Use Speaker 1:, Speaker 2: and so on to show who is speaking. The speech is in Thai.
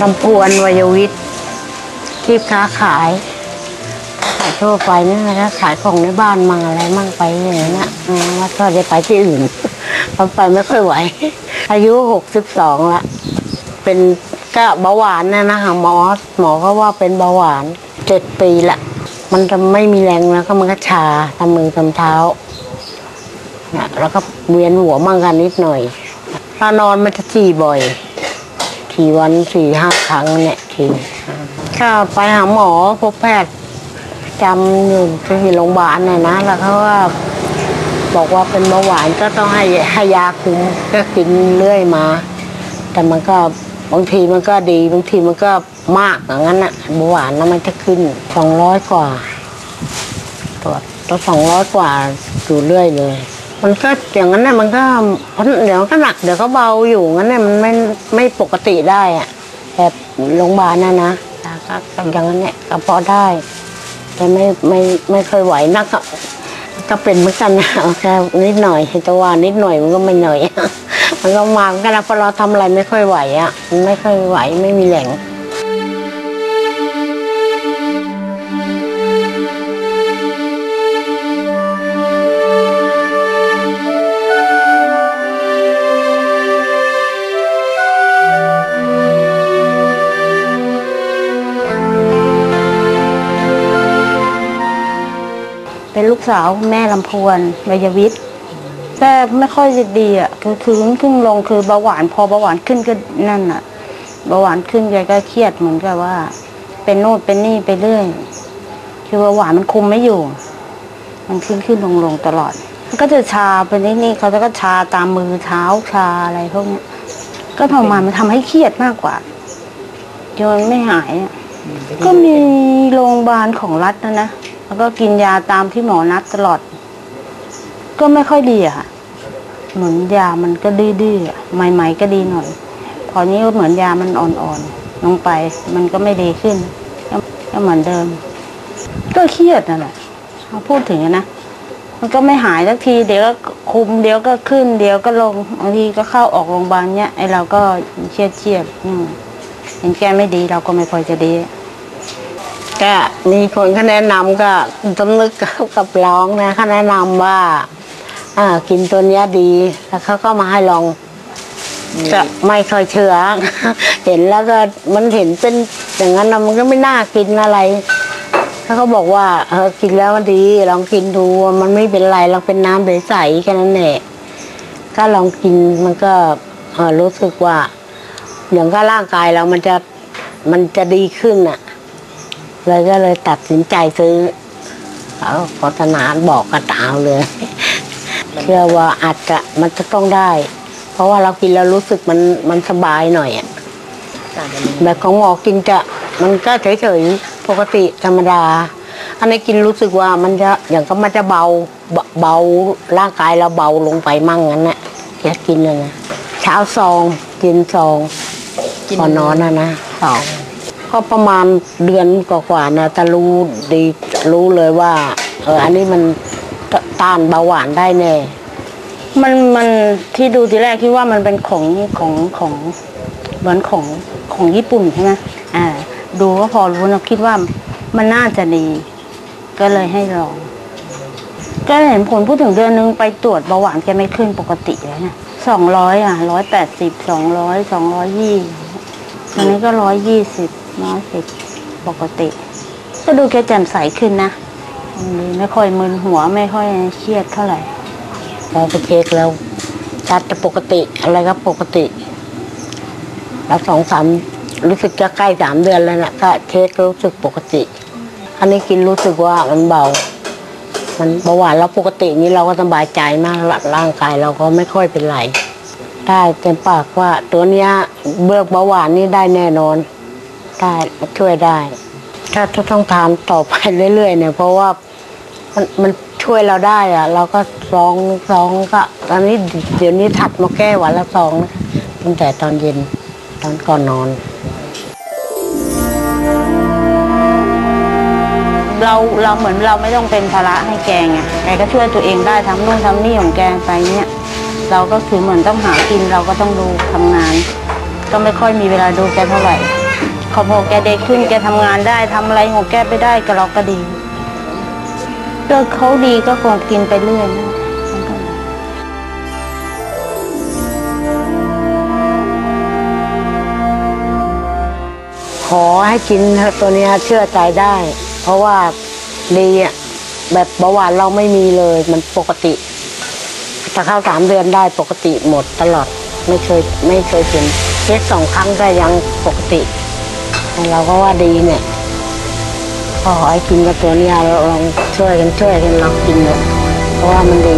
Speaker 1: ลำพวนวัยวิทย์ที่ค้าขาย ขายทั่วไปนี่นะขายของในบ้านมั่งอะไรมั่งไปอย่างนี้นะอืมแล้วก็ได้ไปที่อื่นเพราะไปไม่ค่อยไหว อายุหกสิบสองละ เป็นก็เบาหวานนะนะหมอหมอก็ว่าเป็นเบาหวานเจ็ดปีละมันจะไม่มีแรงแล้วก็มันก็ชาทำมือทำเท้าแล้วก็เวียนหัวมั่งกันนิดหน่อยถ้านอนมันจะฉี่บ่อย ทีวันสี่ห้าครั้งเนี่ยทีถ้าไปหาหมอพบแพทย์จำอยู่ที่โรงพยาบาลเนี่ยนะ แล้วเขาว่าบอกว่าเป็นเบาหวานก็ต้องให้ให้ยาคุมก็กินเรื่อยมา แต่มันก็บางทีมันก็ดีบางทีมันก็มากอย่างนั้นอะเบาหวานแล้วมันจะขึ้นสองร้อยกว่าตรวจตัวสองร้อยกว่าอยู่เรื่อยเลย มันก็อย่างนั้นน่ะมันก็เดี๋ยวก็หนักเดี๋ยวก็เบาอยู่งั้นน่ะมันไม่ไม่ปกติได้อะแบบโรงพยาบาลน่ะนะแต่ก็อย่างนั้นเนี่ยก็พอได้ แต่ไม่ไม่ไม่เคยไหวนักก็เป็นเหมือนกันนะแค่นิดหน่อยแต่ว่านิดหน่อยมันก็ไม่หน่อยมันก็มาเหมือนกันนะพอเราทำอะไรไม่ค่อยไหวอะไม่ค่อยไหวไม่มีแรง
Speaker 2: เป็นลูกสาวแม่ลำพวนวัยวิทย์แต่ไม่ค่อยจะดีอะคือคือขึ้นลงคือเบาหวานพอเบาหวานขึ้นก็นั่นอะเบาหวานขึ้นแกก็เครียดเหมือนกับว่า เป็นโน่นเป็นนี่ไปเรื่อย คือเบาหวานมันคุมไม่อยู่ มันขึ้นขึ้นลงลงตลอดมันก็จะชาไปนี่นี่เขาจะก็ชาตามมือเท้าชาอะไรพวกเนี้ยก็ทำมามันทำให้เครียดมากกว่าจนไม่หายอะก็มีโรงพยาบาลของรัฐนะนะ แล้วก็กินยาตามที่หมอนัดตลอด ก็ไม่ค่อยดีอะค่ะเหมือนยามันก็ดื้อๆอะใหม่ๆก็ดีหน่อย พอนี้ก็เหมือนยามันอ่อนๆลงไปมันก็ไม่ดีขึ้นก็เหมือนเดิม ก็เครียดนั่นแหละเอาพูดถึงนะมันก็ไม่หายสักที เดี๋ยวก็คุมเดี๋ยวก็ขึ้น เดี๋ยวก็ลงบางทีก็เข้าออกโรงพยาบาลเนี้ยไอเราก็เครียดเครียดๆเห็นแกไม่ดีเราก็ไม่ค่อจะดี
Speaker 1: ก็มีคนเขาแนะนำก็สำนึกกับร้องนะเขาแนะนำว่าอ่ากินตัวนี้ดี แล้วเขาก็มาให้ลองก็ไม่ค่อยเชื่อ เห็นแล้วก็มันเห็นเป็นอย่างนั้นนะมันก็ไม่น่ากินอะไรเขาบอกว่าเออกินแล้วมันดีลองกินดูมันไม่เป็นไรลองเป็นน้ำใสๆแค่นั้นแหละก็ลองกินมันก็เออรู้สึกว่า อย่างก็ร่างกายเรามันจะมันจะดีขึ้นอะ เลยก็เลยตัดสินใจซื้อเขาโฆษณาบอกกระตาวเลย เชื่อว่าอาจจะมันจะต้องได้ เพราะว่าเรากินแล้วรู้สึกมันมันสบายหน่อยอะแบบของหมอกินจะมันก็เฉยๆปกติธรรมดา อันนี้กินรู้สึกว่ามันจะอย่างก็มันจะเบาเบาเบาร่างกายเราเบาลงไปมั่งงั้นน่ะแค่กินเลยนะเช้าซองกินซองก่อนนอนนะนะสอง ก็ประมาณเดือนกว่าๆนะจะรู้ดีรู้เลยว่าเอออันนี้มันตต้านเบาหวานได้แน่
Speaker 2: มันมันที่ดูทีแรกคิดว่ามันเป็นของของของเหมือนของของญี่ปุ่นใช่ไหมอ่า ดูก็พอรู้นะคิดว่ามันน่าจะดี ก็เลยให้ลอง ก็เห็นผลพูดถึงเดือนนึงไปตรวจเบาหวานแกไม่ขึ้นปกติเลยนะสองร้อยอะร้อยแปดสิบสองร้อยสองร้อยยี่อันนี้ก็ร้อยยี่สิบ ร้อยสิบปกติ ก็ดูแกแจ่มใสขึ้นนะอืมไม่ค่อยมึนหัวไม่ค่อยเครียดเท่าไหร่
Speaker 1: พอไปเช็คแล้วชัดจะปกติอะไรก็ปกติ แล้วสองสามรู้สึกจะใกล้สามเดือนแล้วนะก็เช็ครู้สึกปกติ อันนี้กินรู้สึกว่ามันเบา มันเบาหวานเราปกตินี้เราก็สบายใจมากร่างกายเราก็ไม่ค่อยเป็นไรได้เต็มปากว่าตัวเนี้ยเบิกเบาหวานนี่ได้แน่นอน ได้ช่วยได้ ถ้าจะต้องทานต่อไปเรื่อยๆเนี่ย เพราะว่ามันมันช่วยเราได้อะเราก็ซองซองก็ตอนนี้เดี๋ยวนี้ถัดมาแก้วันละซองนะตั้งแต่ตอนเย็นตอนก่อนนอน
Speaker 2: เราเราเหมือนเราไม่ต้องเป็นภาระให้แกไงแกก็ช่วยตัวเองได้ทำนู่นทำนี่ของแกไปเนี่ยเราก็คือเหมือนต้องหากินเราก็ต้องดูทำงาน ก็ไม่ค่อยมีเวลาดูแกเท่าไหร่ เขาพอแกเด็กขึ้นแกทำงานได้ทำอะไรของแกไปได้ก็เราก็ดีก็เขาดีก็คงกินไปเรื่อย
Speaker 1: ขอให้กินตัวนี้เชื่อใจได้ เพราะว่าดีอะแบบเบาหวานเราไม่มีเลยมันปกติถ้าเข้าสามเดือนได้ปกติหมดตลอดไม่เคยไม่เคยเป็นเทสสองครั้งก็ยังปกติ เราก็ว่าดีเนี่ยขอให้กินกับตัวนี้เราลองช่วยกันช่วยกันลองกินเถอะเพราะว่ามันดี